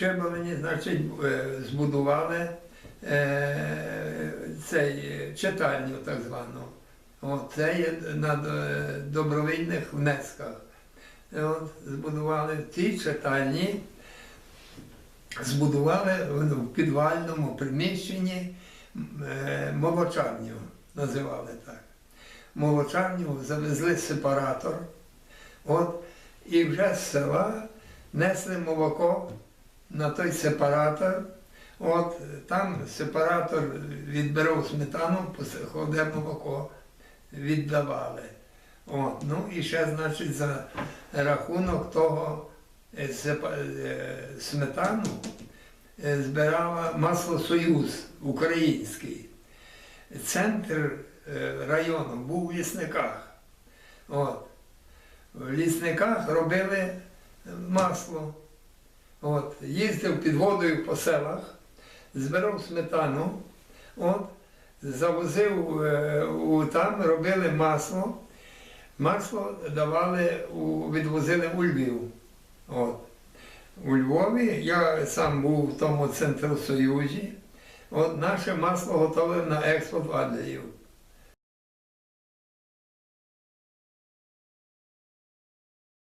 Шибалині, значить, е, збудували цей читальню так звану. Це є на добровільних внесках. От, збудували в тій читальні, збудували в підвальному приміщенні молочарню, називали так. Молочарню завезли сепаратор. От, і вже з села несли молоко на той сепаратор. От там сепаратор відбирав сметану, холодне молоко віддавали. От, ну і ще, значить, за рахунок того е, е, сметану е, збирала масло Союз український. Центр району був в лісниках. От. В лісниках робили масло. От. Їздив під водою по селах, збирав сметану, от, завозив е, у, там, робили масло. Масло давали, у, відвозили у Львів. От. У Львові я сам був в тому центру Союзі. От наше масло готове на експорт в Адлеїв.